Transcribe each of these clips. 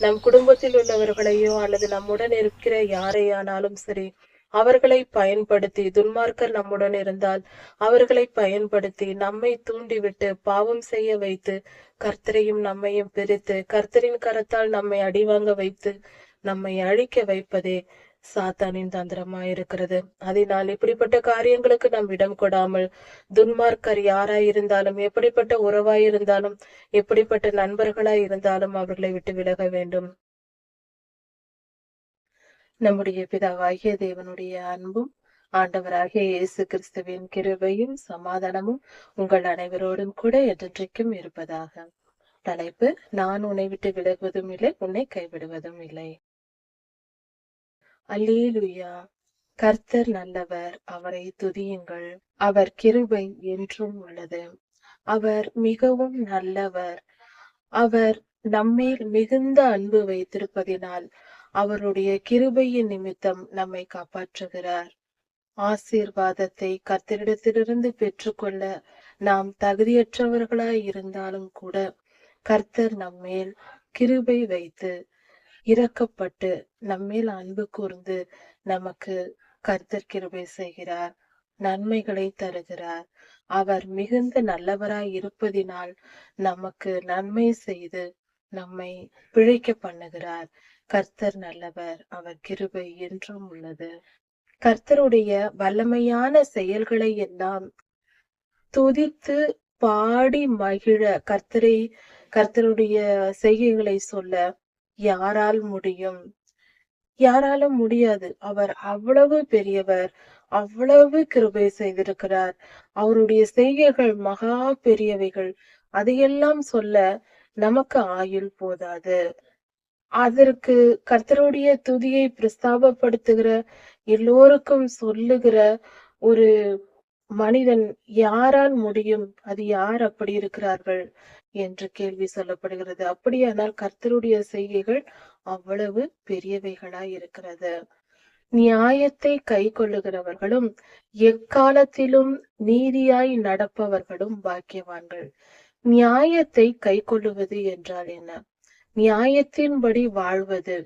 நம் குடும்பத்தில் உள்ளவர்களையோ அல்லது நம்முடன் இருக்கிற யாரையானாலும் சரி அவர்களை பயன்படுத்தி துன்மார்க்கர் நம்முடன் இருந்தால் அவர்களை பயன்படுத்தி நம்மை தூண்டிவிட்டு பாவம் செய்ய வைத்து கர்த்தரையும் நம்மையும் பிரித்து கர்த்தரின் கரத்தால் நம்மை அடிவாங்க வைத்து நம்மை அழிக்க வைப்பதே சாத்தானின் தந்திரமாய் இருக்கிறது. அதனால் இப்படிப்பட்ட காரியங்களுக்கு நாம் இடம் கொடாமல் துன்மார்க்கர் யாராய் இருந்தாலும் எப்படிப்பட்ட உறவாய் இருந்தாலும் எப்படிப்பட்ட நண்பர்களாய் இருந்தாலும் அவர்களை விட்டு விலக வேண்டும். நம்முடைய பிதாவாகிய தேவனுடைய அன்பும் ஆண்டவராகிய இயேசு கிறிஸ்துவின் கிருபையும் சமாதானமும் உங்கள் அனைவரோடும் கூட என்றென்றைக்கும் இருப்பதாக. தலைப்பு நான் உன்னை விட்டு விலகுவதும் இல்லை உன்னை கைவிடுவதும் இல்லை. அல்லேலுயா. கர்த்தர் நல்லவர் அவரை துதியுங்கள். அவர் கிருபை என்றும் உள்ளது. அவர் மிகவும் நல்லவர். அவர் நம்மேல் மிகுந்த அன்பு வைத்திருப்பதினால் அவருடைய கிருபையின் நிமித்தம் நம்மை காப்பாற்றுகிறார். ஆசீர்வாதத்தை கர்த்தரிடத்திலிருந்து பெற்றுக்கொள்ள நாம் தகுதியற்றவர்களாய் இருந்தாலும் கூட கர்த்தர் நம்மேல் கிருபை வைத்து இறக்கப்பட்டு நம்மேல் அன்பு கூர்ந்து நமக்கு கர்த்தர் கிருபை செய்கிறார் நன்மைகளை தருகிறார். அவர் மிகுந்த நல்லவராய் இருப்பதினால் நமக்கு நன்மை செய்து நம்மை பிழைக்க பண்ணுகிறார். கர்த்தர் நல்லவர் அவர் கிருபை என்றும் உள்ளது. கர்த்தருடைய வல்லமையான செயல்களை எல்லாம் துதித்து பாடி மகிழ கர்த்தரை கர்த்தருடைய செய்கைகளை சொல்ல யாரால் முடியும்? யாரால முடியாது. அவர் அவ்வளவு பெரியவர் அவ்வளவு கிருபை செய்திருக்கிறார். அவருடைய செய்கைகள் மகா பெரியவைகள். அதையெல்லாம் சொல்ல நமக்கு ஆயுள் போதாது. அதற்கு கர்த்தருடைய துதியை பிரஸ்தாபப்படுத்துகிற எல்லோருக்கும் சொல்லுகிற ஒரு மனிதன் யாரால் முடியும்? அது யார் அப்படி இருக்கிறார்கள்? என்று கேள்வி சொல்லப்படுகிறது. அப்படியானால் கர்த்தருடைய செய்கைகள் அவ்வளவு பெரியவைகளாய் இருக்கிறது. நியாயத்தை கை கொள்ளுகிறவர்களும் எக்காலத்திலும் நீதியாய் நடப்பவர்களும் பாக்கியவான்கள். நியாயத்தை கை கொள்ளுவது என்றால் என்ன? நியாயத்தின்படி வாழ்வது.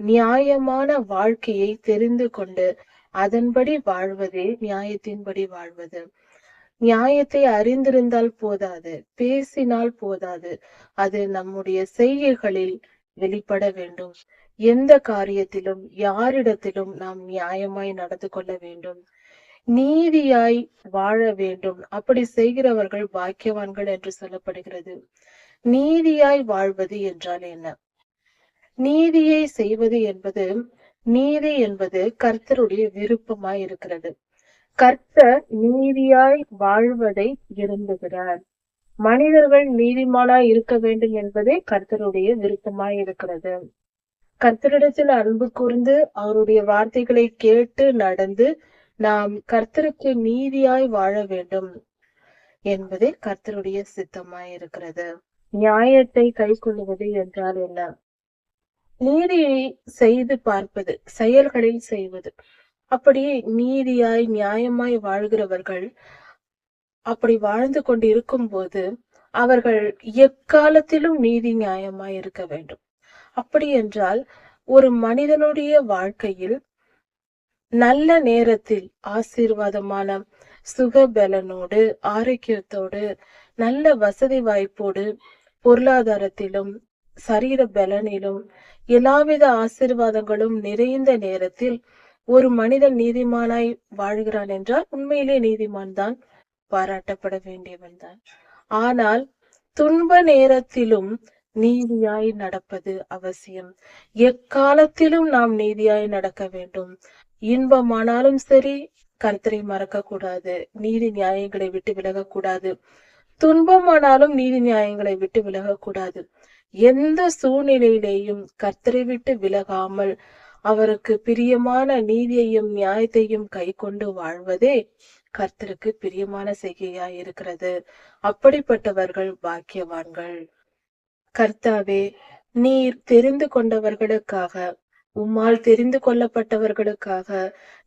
நியாயமான வாழ்க்கையை தெரிந்து கொண்டு அதன்படி வாழ்வதே நியாயத்தின்படி வாழ்வது. நியாயத்தை அறிந்திருந்தால் போதாது பேசினால் போதாது. அது நம்முடைய செய்கைகளில் வெளிப்பட வேண்டும். எந்த காரியத்திலும் யாரிடத்திலும் நாம் நியாயமாய் நடந்து கொள்ள வேண்டும். நீதியாய் வாழ வேண்டும். அப்படி செய்கிறவர்கள் பாக்கியவான்கள் என்று சொல்லப்படுகிறது. நீதியாய் வாழ்வது என்றால் என்ன? நீதியை செய்வது என்பது நீதி என்பது கர்த்தருடைய விருப்பமாய் இருக்கிறது. கர்த்தர் நீதியாய் வாழ்வதை விரும்புகிறார். மனிதர்கள் நீதிமானாய் இருக்க வேண்டும் என்பதே கர்த்தருடைய விருப்பமாய் இருக்கிறது. கர்த்தரிடத்தில் அன்பு கூர்ந்து அவருடைய வார்த்தைகளை கேட்டு நடந்து நாம் கர்த்தருக்கு நீதியாய் வாழ வேண்டும் என்பதே கர்த்தருடைய சித்தமாய் இருக்கிறது. நியாயத்தை கை கொள்ளுவது என்றால் என்ன? நீதியை செய்து பார்ப்பது செயல்களில் செய்வது. அப்படியே நீதியாய் நியாயமாய் வாழ்கிறவர்கள் அப்படி வாழ்ந்து கொண்டு இருக்கும்போது அவர்கள் எக்காலத்திலும் நீதி நியாயமாய் இருக்க வேண்டும். அப்படி என்றால் ஒரு மனிதனுடைய வாழ்க்கையில் நல்ல நேரத்தில் ஆசீர்வாதமான சுகபலனோடு ஆரோக்கியத்தோடு நல்ல வசதி வாய்ப்போடு பொருளாதாரத்திலும் சரீர பலனிலும் எல்லாவித ஆசீர்வாதங்களும் நிறைந்த நேரத்தில் ஒரு மனிதன் நீதிமானாய் வாழ்கிறான் என்றால் உண்மையிலே நீதிமான் தான் பாராட்டப்பட வேண்டியவன் தான். ஆனால் துன்ப நேரத்திலும் நீதியாய் நடப்பது அவசியம். எக்காலத்திலும் நாம் நீதியாய் நடக்க வேண்டும். இன்பமானாலும் சரி கர்த்தரை மறக்க கூடாது நீதி நியாயங்களை விட்டு விலகக்கூடாது. துன்பமானாலும் நீதி நியாயங்களை விட்டு விலகக்கூடாது. எந்த சூழ்நிலையிலேயும் கர்த்தரை விட்டு விலகாமல் அவருக்கு பிரியமான நீதியையும் நியாயத்தையும் கை கொண்டு வாழ்வதே கர்த்தருக்கு பிரியமான செய்கையா இருக்கிறது அப்படிப்பட்டவர்கள் பாக்கியவான்கள். கர்த்தாவே நீர் தெரிந்து கொண்டவர்களுக்காக உம்மால் தெரிந்து கொள்ளப்பட்டவர்களுக்காக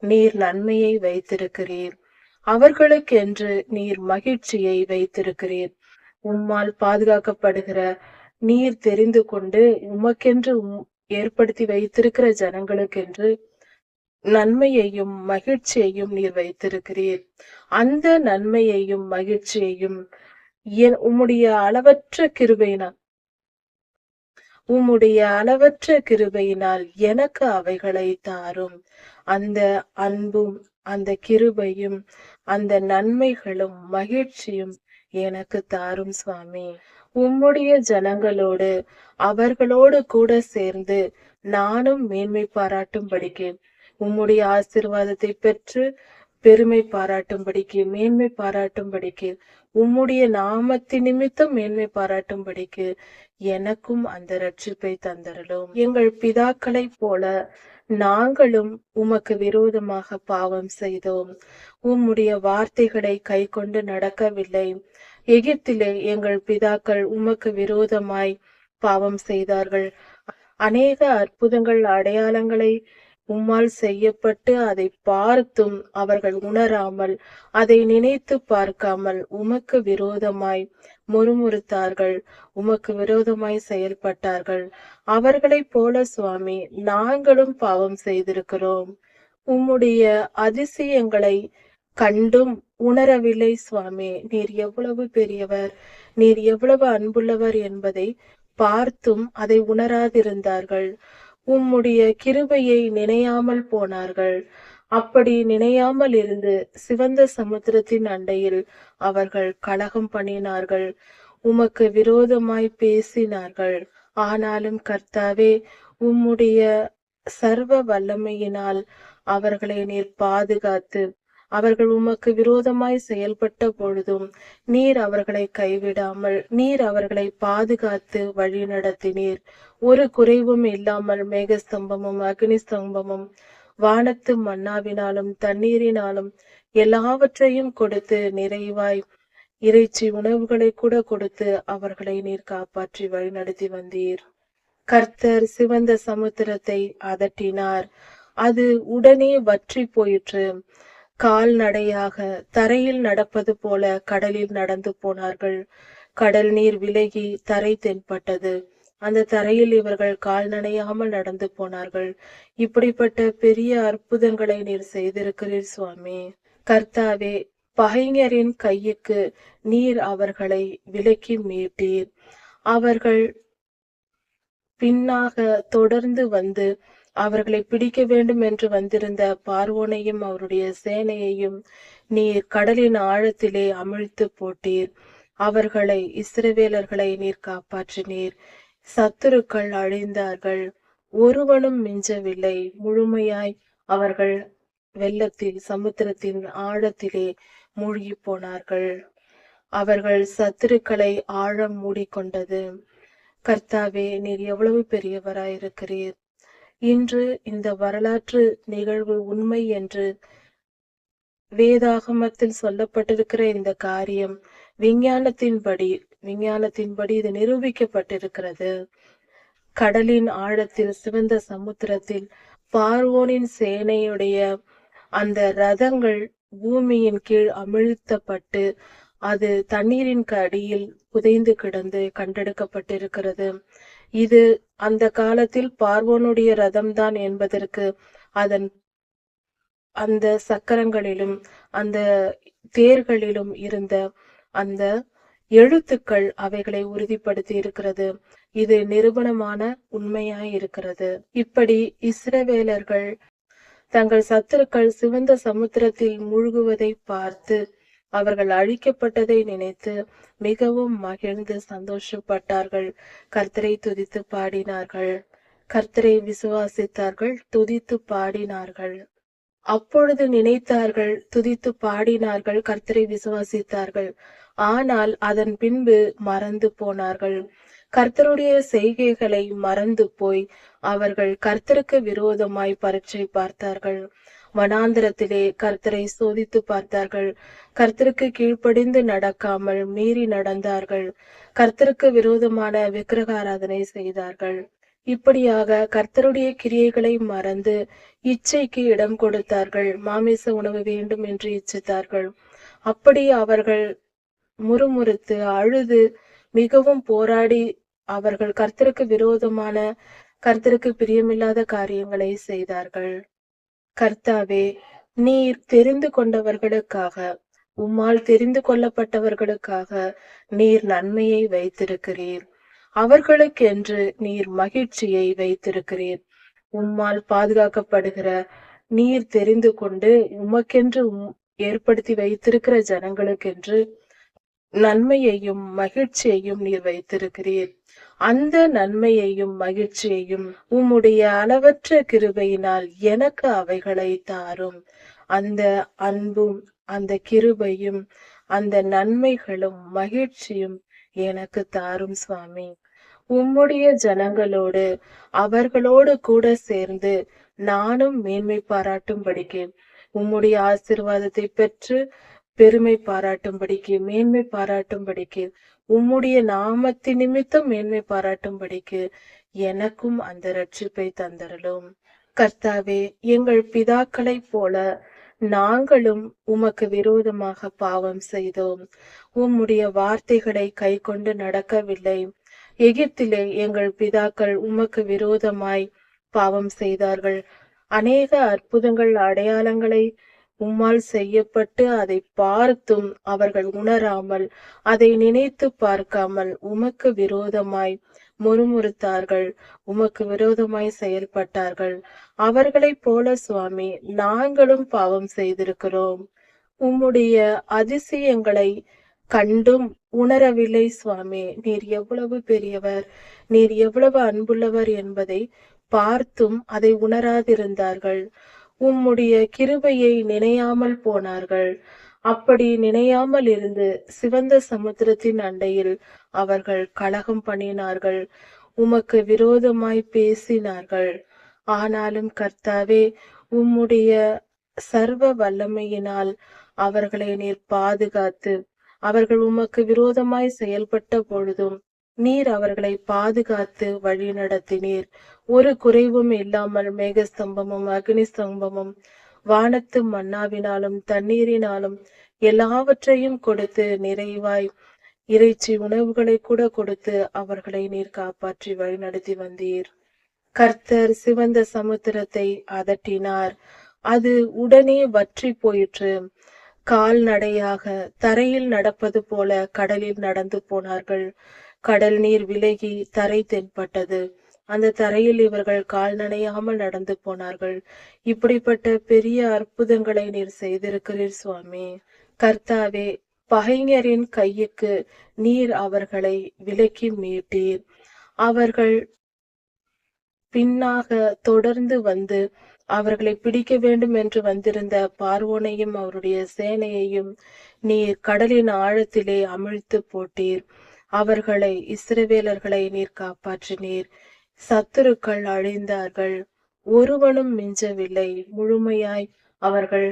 நீர் நன்மையை வைத்திருக்கிறீர். அவர்களுக்கென்று நீர் மகிழ்ச்சியை வைத்திருக்கிறீர். உம்மால் பாதுகாக்கப்படுகிற நீர் தெரிந்து கொண்டு உமக்கென்று உம் ஏற்படுத்தி வைத்திருக்கிற ஜனங்களுக்கென்று நன்மையையும் மகிழ்ச்சியையும் நீர் வைத்திருக்கிறீர். அந்த நன்மையையும் மகிழ்ச்சியையும் உம்முடைய அளவற்ற கிருபையினால் உம்முடைய அளவற்ற கிருபையினால் எனக்கு அவைகளை தாரும். அந்த அன்பும் அந்த கிருபையும் அந்த நன்மைகளும் மகிழ்ச்சியும் எனக்கு தாரும் சுவாமி. உம்முடைய ஜனங்களோடு அவர்களோடு கூட சேர்ந்து நானும் மேன்மை பாராட்டும்படிக்கு உம்முடைய ஆசீர்வாதத்தை பெற்று பெருமை பாராட்டும்படிக்கு மேன்மை பாராட்டும்படிக்கு உம்முடைய நாமத்தின் நிமித்தம் மேன்மை பாராட்டும்படிக்கு எனக்கும் அந்த ரட்சிப்பை தந்தரலும் எங்கள் பிதாக்களைப் போல நாங்களும் உமக்கு விரோதமாக பாவம் செய்தோம். உம்முடைய வார்த்தைகளை கை கொண்டு நடக்கவில்லை. எகிப்திலே எங்கள் பிதாக்கள் உமக்கு விரோதமாய் பாவம் செய்தார்கள். அநேக அற்புதங்கள் அடையாளங்களை உம்மால் செய்யப்பட்டு அதை பார்த்தும் அவர்கள் உணராமல் அதை நினைத்து பார்க்காமல் உமக்கு விரோதமாய் முறுமுறுத்தார்கள். உமக்கு விரோதமாய் செயல்பட்டார்கள். அவர்களைப் போல சுவாமி நாங்களும் பாவம் செய்திருக்கிறோம். உம்முடைய அதிசயங்களை கண்டும் உணரவில்லை சுவாமி. நீர் எவ்வளவு பெரியவர் நீர் எவ்வளவு அன்புள்ளவர் என்பதை பார்த்தும் அதை உணராதிருந்தார்கள். உம்முடைய கிருபையை நினையாமல் போனார்கள். அப்படி நினையாமல் இருந்து சிவந்த சமுத்திரத்தின் அண்டையில் அவர்கள் கலகம் பண்ணினார்கள். உமக்கு விரோதமாய் பேசினார்கள். ஆனாலும் கர்த்தாவே உம்முடைய சர்வ வல்லமையினால் அவர்களை நீர் பாதுகாத்து அவர்கள் உமக்கு விரோதமாய் செயல்பட்ட பொழுதும் நீர் அவர்களை கைவிடாமல் நீர் அவர்களை பாதுகாத்து வழி நடத்தினீர். ஒரு குறைவும் இல்லாமல் மேகஸ்தம்பமும் அக்னி ஸ்தம்பமும் வானத்து மன்னாவினாலும் தண்ணீரினாலும் எல்லாவற்றையும் கொடுத்து நிறைவாய் இறைச்சி உணவுகளை கூட கொடுத்து அவர்களை நீர் காப்பாற்றி வழிநடத்தி வந்தீர். கர்த்தர் சிவந்த சமுத்திரத்தை அதட்டினார். அது உடனே வற்றி போயிற்று. கால்நடையாக தரையில் நடப்பது போல கடலில் நடந்து போனார்கள். கடல் நீர் விலகி தரை தென்பட்டது. அந்த தரையில் இவர்கள் கால் நனையாமல் நடந்து போனார்கள். இப்படிப்பட்ட பெரிய அற்புதங்களை நீர் செய்திருக்கிறீர் சுவாமி. கர்த்தாவே பகைஞரின் கையுக்கு நீர் அவர்களை விலக்கி மீட்டீர். அவர்கள் பின்னாக தொடர்ந்து வந்து அவர்களை பிடிக்க வேண்டும் என்று வந்திருந்த பார்வோனையும் அவருடைய சேனையையும் நீர் கடலின் ஆழத்திலே அமிழ்த்து போட்டீர். அவர்களை இஸ்ரவேலர்களை நீர் காப்பாற்றினீர். சத்துருக்கள் அழிந்தார்கள். ஒருவனும் மிஞ்சவில்லை. முழுமையாய் அவர்கள் வெள்ளத்தில் சமுத்திரத்தின் ஆழத்திலே மூழ்கி போனார்கள் அவர்கள் சத்துருக்களை ஆழம் மூடிக்கொண்டது. கர்த்தாவே நீர் எவ்வளவு பெரியவராயிருக்கிறீர். இன்று இந்த வரலாற்று நிகழ்வு உண்மை என்று வேதாகமத்தில் சொல்லப்பட்டிருக்கிற இந்த காரியம் விஞ்ஞானத்தின்படி விஞ்ஞானத்தின்படி இது நிரூபிக்கப்பட்டிருக்கிறது. கடலின் ஆழத்தில் சிவந்த சமுத்திரத்தில் பார்வோனின் சேனையுடைய அந்த ரதங்கள் பூமியின் கீழ் அமிழ்த்தப்பட்டு அது தண்ணீரின் அடியில் புதைந்து கிடந்து கண்டெடுக்கப்பட்டிருக்கிறது. இது அந்த காலத்தில் பார்வோனுடைய ரதம்தான் என்பதற்கு அதன் அந்த சக்கரங்களிலும் அந்த தேர்களிலும் இருந்த அந்த எழுத்துக்கள் அவைகளை உறுதிப்படுத்தி இருக்கிறது. இது நிரூபணமான உண்மையாய் இருக்கிறது இப்படி இஸ்ரவேலர்கள் தங்கள் சத்துருக்கள் சிவந்த சமுத்திரத்தில் மூழ்குவதை பார்த்து அவர்கள் அழிக்கப்பட்டதை நினைத்து மிகவும் மகிழ்ந்து சந்தோஷப்பட்டார்கள். கர்த்தரை துதித்து பாடினார்கள். கர்த்தரை விசுவாசித்தார்கள் துதித்து பாடினார்கள். அப்பொழுது நினைத்தார்கள் துதித்து பாடினார்கள் கர்த்தரை விசுவாசித்தார்கள். ஆனால் அதன் பின்பு மறந்து போனார்கள். கர்த்தருடைய செய்கைகளை மறந்து போய் அவர்கள் கர்த்தருக்கு விரோதமாய் பரீட்சை பார்த்தார்கள். வனாந்திரத்திலே கர்த்தரை சோதித்து பார்த்தார்கள். கர்த்தருக்கு கீழ்ப்படிந்து நடக்காமல் மீறி நடந்தார்கள். கர்த்தருக்கு விரோதமான விக்கிரகாராதனை செய்தார்கள். இப்படியாக கர்த்தருடைய கிரியைகளை மறந்து இச்சைக்கு இடம் கொடுத்தார்கள். மாமிச உணவு வேண்டும் என்று இச்சித்தார்கள். அப்படி அவர்கள் முறுமுறுத்து அழுது மிகவும் போராடி அவர்கள் கர்த்தருக்கு விரோதமான கர்த்தருக்கு பிரியமில்லாத காரியங்களை செய்தார்கள். கர்த்தாவே நீர் தெரிந்து கொண்டவர்களுக்காக உம்மால் தெரிந்து கொள்ளப்பட்டவர்களுக்காக நீர் நன்மையை வைத்திருக்கிறீர். அவர்களுக்கென்று நீர் மகிழ்ச்சியை வைத்திருக்கிறீர். உம்மால் பாதுகாக்கப்படுகிற நீர் தெரிந்து கொண்டு உமக்கென்று உம் ஏற்படுத்தி வைத்திருக்கிற ஜனங்களுக்கென்று நன்மையையும் மகிழ்ச்சியையும் நீர் வைத்திருக்கிறீர். அந்த நன்மையையும் மகிழ்ச்சியையும் உம்முடைய அளவற்ற கிருபையினால் எனக்கு அவைகளை தாரும். அந்த அன்பும் அந்த கிருபையும் அந்த நன்மைகளும் மகிழ்ச்சியும் எனக்கு தாரும் சுவாமி. உம்முடைய ஜனங்களோடு அவர்களோடு கூட சேர்ந்து நானும் மேன்மை பாராட்டும்படிக்கு உம்முடைய ஆசிர்வாதத்தை பெற்று பெருமை பாராட்டும்படிக்கு மேன்மை பாராட்டும்படிக்கு உம்முடைய நாமத்தின் நிமித்தம் மேன்மை பாராட்டும்படிக்கு எனக்கும் அந்த ரட்சிப்பை தந்தரலும் கர்த்தாவே எங்கள் பிதாக்களைப் போல நாங்களும் உமக்கு விரோதமாக பாவம் செய்தோம். உம்முடைய வார்த்தைகளை கை கொண்டு நடக்கவில்லை. எகிப்திலே எங்கள் பிதாக்கள் உமக்கு விரோதமாய் பாவம் செய்தார்கள். அநேக அற்புதங்கள் அடையாளங்களை உம்மால் செய்யப்பட்டு அதை பார்த்தும் அவர்கள் உணராமல் அதை நினைத்து பார்க்காமல் உமக்கு விரோதமாய் முறுமுறுத்தார்கள். உமக்கு விரோதமாய் செயல்பட்டார்கள். அவர்களைப் போல சுவாமி நாங்களும் பாவம் செய்திருக்கிறோம். உம்முடைய அதிசயங்களை கண்டும் உணரவில்லை சுவாமி. நீர் எவ்வளவு பெரியவர் நீர் எவ்வளவு அன்புள்ளவர் என்பதை பார்த்தும் அதை உணராதிருந்தார்கள். உம்முடைய கிருபையை நினையாமல் போனார்கள். அப்படி நினையாமல் இருந்து சிவந்த சமுத்திரத்தின் அண்டையில் அவர்கள் கலகம் பண்ணினார்கள். உமக்கு விரோதமாய் பேசினார்கள். ஆனாலும் கர்த்தாவே உம்முடைய சர்வ வல்லமையினால் அவர்களை நீர் பாதுகாத்து அவர்கள் உமக்கு விரோதமாய் செயல்பட்ட பொழுதும் நீர் அவர்களை பாதுகாத்து வழி நடத்தினீர். ஒரு குறைவும் இல்லாமல் மேகஸ்தம்பமும் அக்னி ஸ்தம்பமும் வானத்து மன்னாவினாலும் தண்ணீரினாலும் எல்லாவற்றையும் கொடுத்து நிறைவாய் இறைச்சி உணவுகளை கூட கொடுத்து அவர்களை நீர் காப்பாற்றி வழிநடத்தி வந்தீர். கர்த்தர் சிவந்த சமுத்திரத்தை அதட்டினார். அது உடனே வற்றி போயிற்று. கால்நடையாக தரையில் நடப்பது போல கடலில் நடந்து போனார்கள். கடல் நீர் விலகி தரை தென்பட்டது. அந்த தரையில் இவர்கள் கால் நனையாமல் நடந்து போனார்கள். இப்படிப்பட்ட பெரிய அற்புதங்களை நீர் செய்திருக்கிறீர் சுவாமி. கர்த்தாவே பகைஞரின் கையுக்கு நீர் அவர்களை விலக்கி மீட்டீர். அவர்கள் பின்னாக தொடர்ந்து வந்து அவர்களை பிடிக்க வேண்டும் என்று வந்திருந்த பார்வோனையும் அவருடைய சேனையையும் நீர் கடலின் ஆழத்திலே அமிழ்த்து போட்டீர். அவர்களை இஸ்ரவேலர்களை நீர் காப்பாற்றினீர். சத்துருக்கள் அழிந்தார்கள். ஒருவனும் மிஞ்சவில்லை. முழுமையாய் அவர்கள்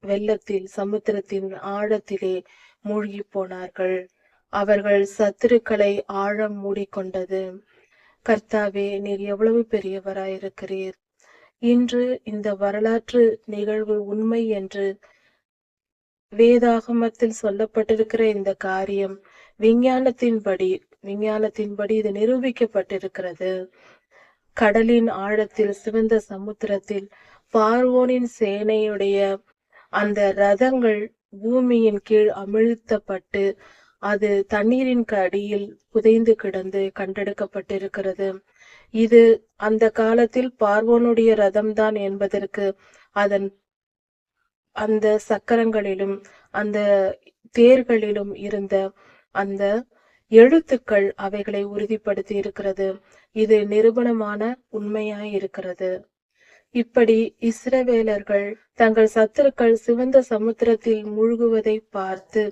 வெள்ளத்தில் சமுத்திரத்தின் ஆழத்திலே மூழ்கி போனார்கள் அவர்கள் சத்துருக்களை ஆழம் மூடிக்கொண்டது. கர்த்தாவே நீர் எவ்வளவு பெரியவராயிருக்கிறீர். இன்று இந்த வரலாற்று நிகழ்வு உண்மை என்று வேதாகமத்தில் சொல்லப்பட்டிருக்கிற இந்த காரியம் விஞ்ஞானத்தின்படி விஞ்ஞானத்தின்படி இது நிரூபிக்கப்பட்டிருக்கிறது. கடலின் ஆழத்தில் சிவந்த சமுத்திரத்தில் பார்வோனின் சேனையுடைய அந்த ரதங்கள் பூமியின் கீழ் அமிழ்த்தப்பட்டு அது தண்ணீரின் அடியில் புதைந்து கிடந்து கண்டெடுக்கப்பட்டிருக்கிறது. இது அந்த காலத்தில் பார்வோனுடைய ரதம்தான் என்பதற்கு அதன் அந்த சக்கரங்களிலும் அந்த தேர்களிலும் இருந்த அந்த எழுத்துக்கள் அவைகளை உறுதிப்படுத்தி இருக்கிறது. இது நிரூபணமான உண்மையாய் இருக்கிறது. இப்படி இஸ்ரவேலர்கள் தங்கள் சத்துருக்கள் சிவந்த சமுத்திரத்தில் மூழ்குவதை பார்த்து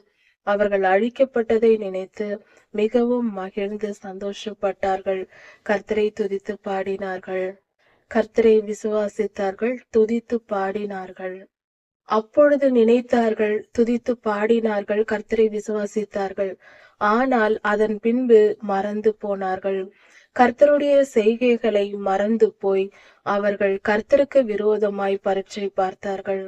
அவர்கள் அழிக்கப்பட்டதை நினைத்து மிகவும் மகிழ்ந்து சந்தோஷப்பட்டார்கள். கர்த்தரை துதித்து பாடினார்கள். கர்த்தரை விசுவாசித்தார்கள். துதித்து பாடினார்கள். அப்பொழுது நினைத்தார்கள் துதித்து பாடினார்கள் கர்த்தரை விசுவாசித்தார்கள். ஆனால் அதன் பின்பு மறந்து போனார்கள். கர்த்தருடைய செய்கைகளை மறந்து போய் அவர்கள் கர்த்தருக்கு விரோதமாய் பரீட்சை பார்த்தார்கள்.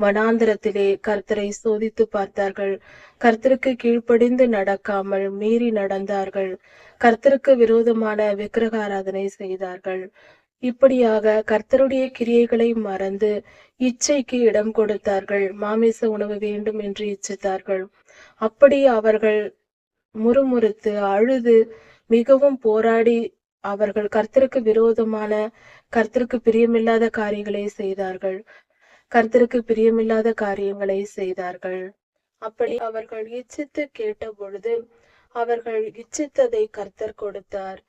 வனாந்திரத்திலே கர்த்தரை சோதித்து பார்த்தார்கள். கர்த்தருக்கு கீழ்ப்படிந்து நடக்காமல் மீறி நடந்தார்கள். கர்த்தருக்கு விரோதமான விக்கிரகாராதனை செய்தார்கள். இப்படியாக கர்த்தருடைய கிரியைகளை மறந்து இச்சைக்கு இடம் கொடுத்தார்கள். மாமிச உணவு வேண்டும் என்று இச்சித்தார்கள். அப்படி அவர்கள் முறுமுறுத்து அழுது மிகவும் போராடி அவர்கள் கர்த்தருக்கு விரோதமான கர்த்தருக்கு பிரியமில்லாத காரியங்களை செய்தார்கள். கர்த்தருக்கு பிரியமில்லாத காரியங்களை செய்தார்கள். அப்படி அவர்கள் இச்சித்து கேட்ட பொழுது அவர்கள் இச்சித்ததை கர்த்தர் கொடுத்தார்.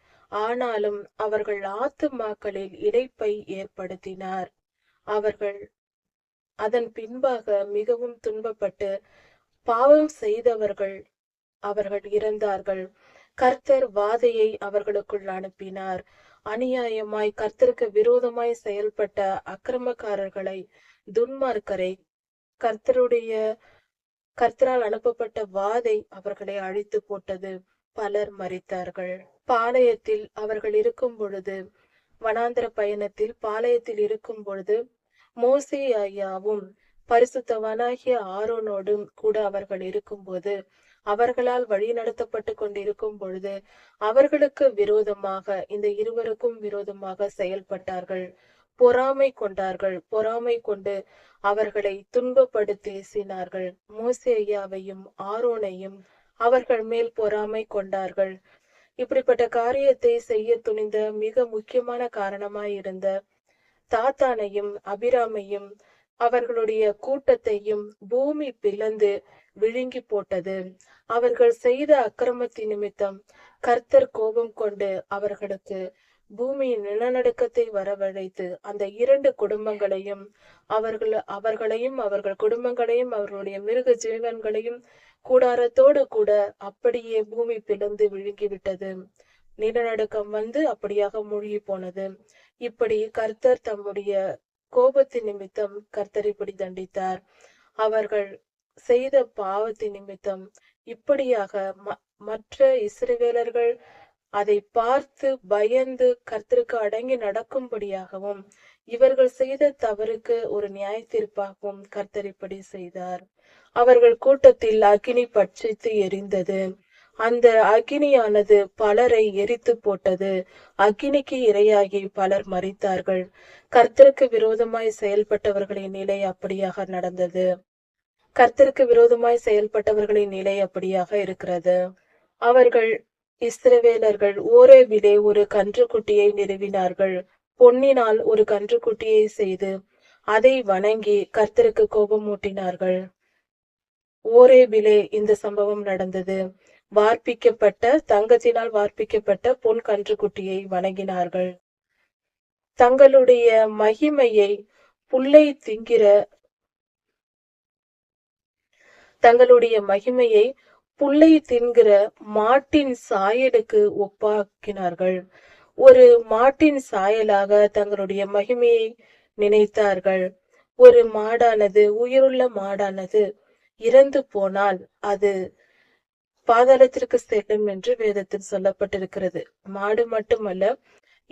ஆனாலும் அவர்கள் ஆத்துமாக்களில் இடைப்பை ஏற்படுத்தினார். அவர்கள் அதன் பின்பாக மிகவும் துன்பப்பட்டு பாவம் செய்தவர்கள் அவர்கள் இறந்தார்கள். கர்த்தர் வாதையை அவர்களுக்குள் அனுப்பினார். அநியாயமாய் கர்த்தருக்கு விரோதமாய் செயல்பட்ட அக்கிரமக்காரர்களை துன்மார்க்கரை கர்த்தருடைய கர்த்தரால் அனுப்பப்பட்ட வாதை அவர்களை அழித்து போட்டது. பலர் மறித்தார்கள். பாளையத்தில் அவர்கள் இருக்கும் பொழுது வனாந்திர பயணத்தில் பாளையத்தில் இருக்கும் பொழுது மோசே ஐயாவும் பரிசுத்தவனாகிய ஆரோனோடும் கூட அவர்கள் இருக்கும்போது அவர்களால் வழி நடத்தப்பட்டு கொண்டிருக்கும் பொழுது அவர்களுக்கு விரோதமாக இந்த இருவருக்கும் விரோதமாக செயல்பட்டார்கள். பொறாமை கொண்டார்கள். பொறாமை கொண்டு அவர்களை துன்பப்படுத்தி பேசினார்கள் மோசே ஐயாவையும் ஆரோனையும் அவர்கள் மேல் பொறாமை கொண்டார்கள். இப்படிப்பட்ட காரியத்தை செய்ய துணிந்த மிக முக்கியமான காரணமாயிருந்த தாத்தானையும் அபிராமையும் அவர்களுடைய கூட்டத்தையும் பூமி பிளந்து விழுங்கி போட்டது. அவர்கள் செய்த அக்கிரமத்தின் நிமித்தம் கர்த்தர் கோபம் கொண்டு அவர்களுக்கு பூமியின் நிலநடுக்கத்தை வரவழைத்து அந்த இரண்டு குடும்பங்களையும் அவர்கள் அவர்களையும் அவர்கள் குடும்பங்களையும் அவர்களுடைய மிருக ஜீவன்களையும் கூடாரத்தோடு கூட அப்படியே பூமி பிளந்து விழுங்கிவிட்டது. நிலநடுக்கம் வந்து அப்படியாக மூழ்கி போனது இப்படி கர்த்தர் தம்முடைய கோபத்தின் நிமித்தம் கர்த்தர் இப்படி தண்டித்தார். அவர்கள் செய்த பாவத்தின் நிமித்தம் இப்படியாக ம- மற்ற இஸ்ரவேலர்கள் அதை பார்த்து பயந்து கர்த்தருக்கு அடங்கி நடக்கும்படியாகவும் இவர்கள் செய்த தவறுக்கு ஒரு நியாய தீர்ப்பாகவும் கர்த்தர் இப்படி செய்தார். அவர்கள் கூட்டத்தில் அக்கினி பட்சித்து எரிந்தது. அந்த அக்கினியானது பலரை எரித்து போட்டது. அக்கினிக்கு இரையாகி பலர் மறித்தார்கள் கர்த்தருக்கு விரோதமாய் செயல்பட்டவர்களின் நிலை அப்படியாக நடந்தது. கர்த்தருக்கு விரோதமாய் செயல்பட்டவர்களின் நிலை அப்படியாக இருக்கிறது. அவர்கள் இஸ்ரவேலர்கள் ஓரேவிலே ஒரு கன்றுக்குட்டியை நிறுவினார்கள். பொன்னினால் ஒரு கன்றுக்குட்டியை செய்து அதை வணங்கி கர்த்தருக்கு கோபம் மூட்டினார்கள் ஓரேபிலே இந்த சம்பவம் நடந்தது. வார்ப்பிக்கப்பட்ட தங்கத்தினால் வார்ப்பிக்கப்பட்ட பொன் கன்றுக்குட்டியை வணங்கினார்கள். தங்களுடைய மகிமையை புல்லை திங்கிற தங்களுடைய மகிமையை புல்லை தின்கிற மாட்டின் சாயலுக்கு ஒப்பாக்கினார்கள். ஒரு மாட்டின் சாயலாக தங்களுடைய மகிமையை நினைத்தார்கள். ஒரு மாடானது உயிருள்ள மாடானது இறந்து போனால் அது பாதாளத்திற்கு செல்லும் என்று வேதத்தில் சொல்லப்பட்டிருக்கிறது. மாடு மட்டுமல்ல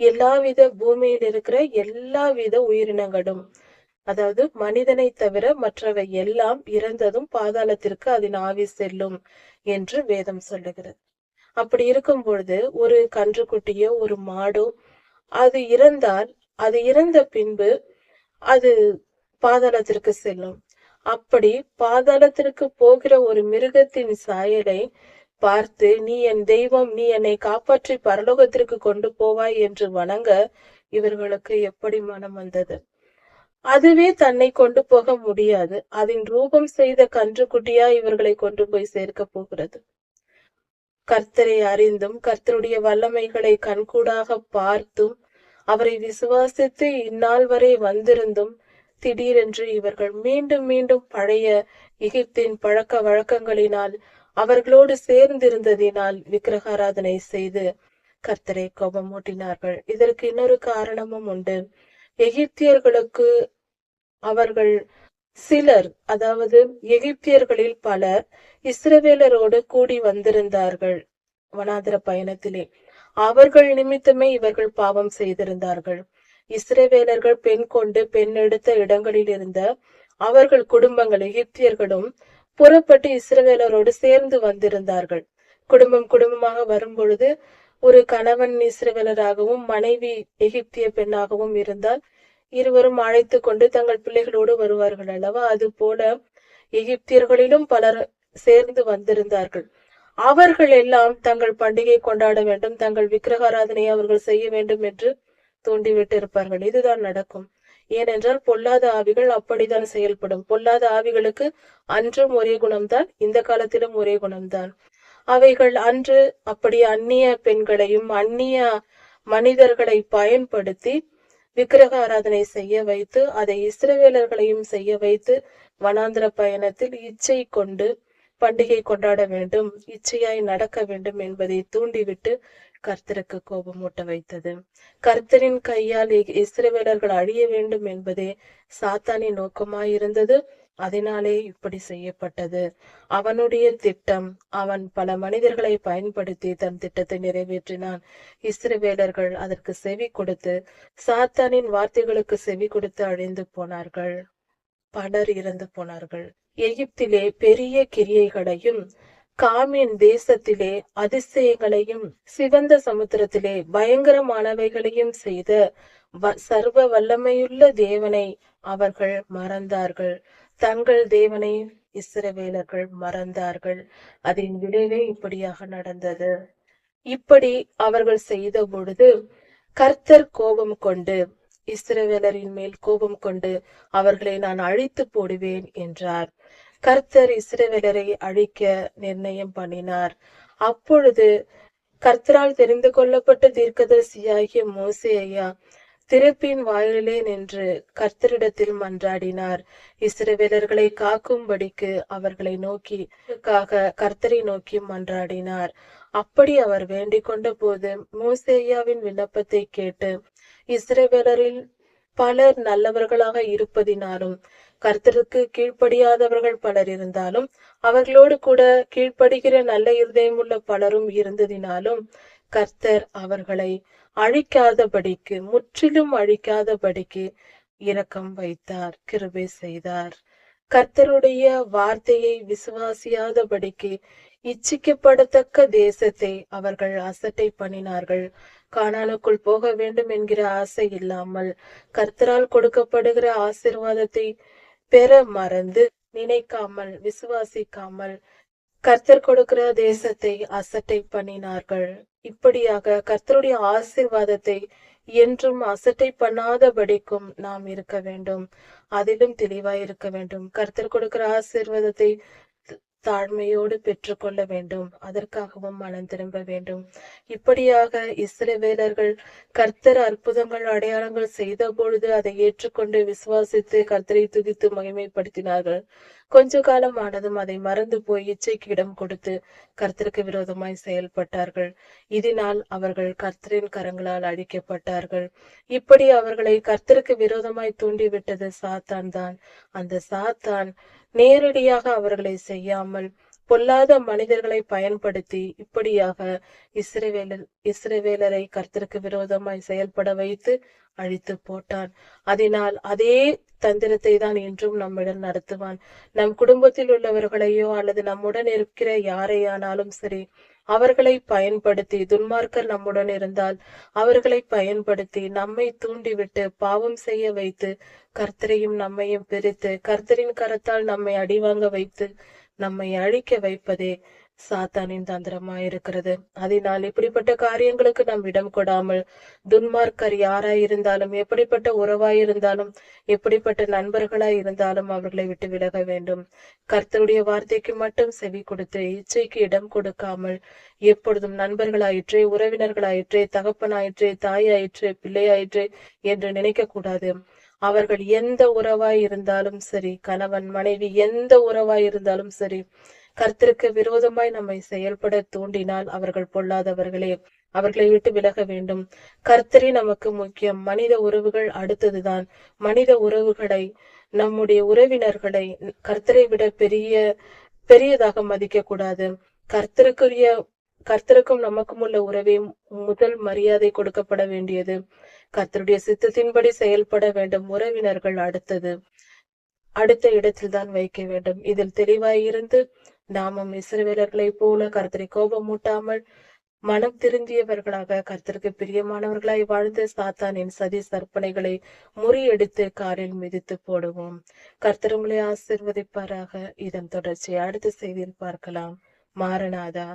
எல்லாவித பூமியில் இருக்கிற எல்லாவித உயிரினங்களும் அதாவது மனிதனை தவிர மற்றவை எல்லாம் இறந்ததும் பாதாளத்திற்கு அதன் ஆவி செல்லும் என்று வேதம் சொல்லுகிறது. அப்படி இருக்கும் பொழுது ஒரு கன்றுக்குட்டியோ ஒரு மாடோ அது இறந்தால் அது இறந்த பின்பு அது பாதாளத்திற்கு செல்லும். அப்படி பாதாளத்திற்கு போகிற ஒரு மிருகத்தின் சாயலை பார்த்து நீ என் தெய்வம் நீ என்னை காப்பாற்றி பரலோகத்திற்கு கொண்டு போவாய் என்று வணங்க இவர்களுக்கு எப்படி மனம் வந்தது? அதுவே தன்னை கொண்டு போக முடியாது. அதன் ரூபம் செய்த கன்றுக்குட்டியா இவர்களை கொண்டு போய் சேர்க்க போகிறது. கர்த்தரை அறிந்தும் கர்த்தருடைய வல்லமைகளை கண்கூடாக பார்த்தும் அவரை விசுவாசித்து இந்நாள் வரை வந்திருந்தும் திடீரென்று இவர்கள் மீண்டும் மீண்டும் பழைய எகிப்தின் பழக்க வழக்கங்களினால் அவர்களோடு சேர்ந்திருந்ததினால் விக்கிரகாராதனை செய்து கர்த்தரை கோபமூட்டினார்கள். இதற்கு இன்னொரு காரணமும் உண்டு. எகிப்தியர்களுக்கு அவர்கள் சிலர் அதாவது எகிப்தியர்களில் பலர் இஸ்ரவேலரோடு கூடி வந்திருந்தார்கள். வனாந்திர பயணத்திலே அவர்கள் நிமித்தமே இவர்கள் பாவம் செய்திருந்தார்கள். இஸ்ரவேலர்கள் பெண் கொண்டு பெண் எடுத்த இடங்களில் இருந்த அவர்கள் குடும்பங்கள் எகிப்தியர்களும் புறப்பட்டு இஸ்ரவேலரோடு சேர்ந்து வந்திருந்தார்கள். குடும்பம் குடும்பமாக வரும்பொழுது ஒரு கணவன் இஸ்ரவேலராகவும் மனைவி எகிப்திய பெண்ணாகவும் இருந்தால் இருவரும் அழைத்து கொண்டு தங்கள் பிள்ளைகளோடு வருவார்கள் அல்லவா? அது போல எகிப்தியர்களிலும் பலர் சேர்ந்து வந்திருந்தார்கள். அவர்கள் எல்லாம் தங்கள் பண்டிகை கொண்டாட வேண்டும் தங்கள் விக்கிரகாராதனையை அவர்கள் செய்ய வேண்டும் என்று தூண்டிவிட்டு இருப்பார்கள் இதுதான் நடக்கும். ஏனென்றால் பொல்லாத ஆவிகள் அப்படித்தான் செயல்படும். பொல்லாத ஆவிகளுக்கு அன்றும் ஒரே குணம்தான் இந்த காலத்திலும் ஒரே குணம்தான். அவைகள் அன்று அப்படி அந்நிய பெண்களையும் அந்நிய மனிதர்களை பயன்படுத்தி விக்கிரக ஆராதனை செய்ய வைத்து அதை இஸ்ரவேலர்களையும் செய்ய வைத்து வனாந்திர பயணத்தில் இச்சை கொண்டு பண்டிகை கொண்டாட வேண்டும் இச்சையாய் நடக்க வேண்டும் என்பதை தூண்டிவிட்டு கர்த்தருக்கு கோபமூட்ட வைத்தது. கர்த்தரின் கையால் இஸ்ரவேலர்கள் அழிய வேண்டும் என்பதே சாத்தானின் நோக்கமாயிருந்தது. அதனாலே இப்படி செய்யப்பட்டது. அவனுடைய திட்டம் அவன் பல மனிதர்களை பயன்படுத்தி தன் திட்டத்தை நிறைவேற்றினான். இஸ்ரவேலர்கள் அதற்கு செவி கொடுத்து சாத்தானின் வார்த்தைகளுக்கு செவி கொடுத்து அழிந்து போனார்கள். பலர் இறந்து போனார்கள். எகிப்திலே பெரிய கிரியைகளையும் காமின் தேசத்திலே அதிசயங்களையும் சிவந்த சமுத்திரத்திலே பயங்கரமானவைகளையும் செய்த வ- சர்வ வல்லமையுள்ள தேவனை அவர்கள் மறந்தார்கள். தங்கள் தேவனை இஸ்ரவேலர்கள் மறந்தார்கள். அதன் விளைவே இப்படியாக நடந்தது. இப்படி அவர்கள் செய்த பொழுது கர்த்தர் கோபம் கொண்டு இஸ்ரவேலரின் மேல் கோபம் கொண்டு அவர்களை நான் அழித்து போடுவேன் என்றார். கர்த்தர் இஸ்ரவேலரை அழிக்க நிர்ணயம் பண்ணினார். அப்பொழுது கர்த்தரால் தெரிந்து கொள்ளப்பட்ட தீர்க்கதரிசியாகிய மோசே ஐயா திறப்பின் வாயிலே நின்று கர்த்தரிடத்தில் மன்றாடினார். இஸ்ரவேலர்களை காக்கும்படிக்கு அவர்களை நோக்கி கர்த்தரை நோக்கி மன்றாடினார். அப்படி அவர் வேண்டிக் கொண்ட போது மோசேயாவின் விண்ணப்பத்தை கேட்டு இஸ்ரவேலரில் பலர் நல்லவர்களாக இருப்பதினாலும் கர்த்தருக்கு கீழ்ப்படியாதவர்கள் பலர் இருந்தாலும் அவர்களோடு கூட கீழ்ப்படுகிற நல்ல இருதயம் உள்ள பலரும் இருந்ததினாலும் கர்த்தர் அவர்களை அழிக்காதபடிக்கு முற்றிலும் அழிக்காதபடிக்கு இரக்கம் வைத்தார் கிருபை செய்தார். கர்த்தருடைய வார்த்தையை விசுவாசியாதபடிக்கு இச்சிக்கப்படத்தக்க தேசத்தை அவர்கள் அசட்டை பண்ணினார்கள். கானானுக்குள் போக வேண்டும் என்கிற ஆசை இல்லாமல் கர்த்தரால் கொடுக்கப்படுகிற ஆசீர்வாதத்தை பெற மறந்து நினைக்காமல் விசுவாசிக்காமல் கர்த்தர் கொடுக்கிற தேசத்தை அசட்டை பண்ணினார்கள். இப்படியாக கர்த்தருடைய ஆசீர்வாதத்தை என்றும் அசட்டை பண்ணாதபடிக்கும் நாம் இருக்க வேண்டும். அதிலும் தெளிவாய் இருக்க வேண்டும். கர்த்தர் கொடுக்கிற ஆசீர்வாதத்தை தாழ்மையோடு பெற்றுக்கொள்ள வேண்டும். அதற்காகவும் மனம் திரும்ப வேண்டும். இப்படியாக இஸ்ரவேலர்கள் கர்த்தர் அற்புதங்கள் அடையாளங்கள் செய்த பொழுது அதை ஏற்றுக்கொண்டு விசுவாசித்து கர்த்தரை துதித்து மகிமைப்படுத்தினார்கள். கொஞ்ச காலம் ஆனதும் அதை மறந்து போய் இச்சைக்கு இடம் கொடுத்து கர்த்தருக்கு விரோதமாய் செயல்பட்டார்கள். இதனால் அவர்கள் கர்த்தரின் கரங்களால் அழிக்கப்பட்டார்கள். இப்படி அவர்களை கர்த்தருக்கு விரோதமாய் தூண்டிவிட்டது சாத்தான் தான். அந்த சாத்தான் நேரடியாக அவர்களை செய்யாமல் பொல்லாத மனிதர்களை பயன்படுத்தி இப்படியாக இஸ்ரவேலர் இஸ்ரவேலரை கர்த்தருக்கு விரோதமாய் செயல்பட வைத்து அழித்து போட்டான். அதனால் அதே தந்திரத்தை தான் இன்றும் நம்மிடம் நடத்துவான். நம் குடும்பத்தில் உள்ளவர்களையோ அல்லது நம்முடன் இருக்கிற யாரையானாலும் சரி அவர்களை பயன்படுத்தி துன்மார்க்கர் நம்முடன் இருந்தால் அவர்களை பயன்படுத்தி நம்மை தூண்டிவிட்டு பாவம் செய்ய வைத்து கர்த்தரையும் நம்மையும் பிரித்து கர்த்தரின் கரத்தால் நம்மை அடிவாங்க வைத்து நம்மை அழிக்க வைப்பதே சாத்தானின் தந்திரமாயிருக்கிறது. அதனால் இப்படிப்பட்ட காரியங்களுக்கு நாம் இடம் கொடாமல் துன்மார்க்கர் யாராயிருந்தாலும் எப்படிப்பட்ட உறவாயிருந்தாலும் எப்படிப்பட்ட நண்பர்களாய் இருந்தாலும் அவர்களை விட்டு விலக வேண்டும். கர்த்தருடைய வார்த்தைக்கு மட்டும் செவி கொடுத்து இச்சைக்கு இடம் கொடுக்காமல் எப்பொழுதும் நண்பர்களாயிற்றே உறவினர்களாயிற்றே தகப்பனாயிற்றே தாயாயிற்றே பிள்ளையாயிற்றே என்று நினைக்க கூடாது அவர்கள் எந்த உறவாய் இருந்தாலும் சரி கணவன் மனைவி எந்த உறவாய் இருந்தாலும் சரி கர்த்தருக்கு விரோதமாய் நம்மை செயல்பட தூண்டினால் அவர்கள் பொல்லாதவர்களே அவர்களை விட்டு விலக வேண்டும். கர்த்தரே நமக்கு முக்கியம். மனித உறவுகள் அடுத்ததுதான். மனித உறவுகளை நம்முடைய உறவினர்களை கர்த்தரை விட பெரிய பெரியதாக மதிக்க கூடாது கர்த்தருக்குரிய கர்த்தருக்கும் நமக்கும் உள்ள உறவே முதல் மரியாதை கொடுக்கப்பட வேண்டியது. கர்த்தருடைய சித்தத்தின்படி செயல்பட வேண்டும். உறவினர்கள் அடுத்தது. அடுத்த இடத்தில் தான் வைக்க வேண்டும். இதில் தெளிவாயிருந்து நாமும் இஸ்ரவேலர்களைப் போல கர்த்தரை கோபமூட்டாமல் மனம் திருந்தியவர்களாக கர்த்தருக்கு பிரியமானவர்களாய் வாழ்ந்து சாத்தானின் சதி சற்பனைகளை முறியடித்து காரில் மிதித்து போடுவோம். கர்த்தர் உங்களை ஆசிர்வதிப்பாராக. இதன் தொடர்ச்சியை அடுத்த செய்தியில் பார்க்கலாம். மாரநாதா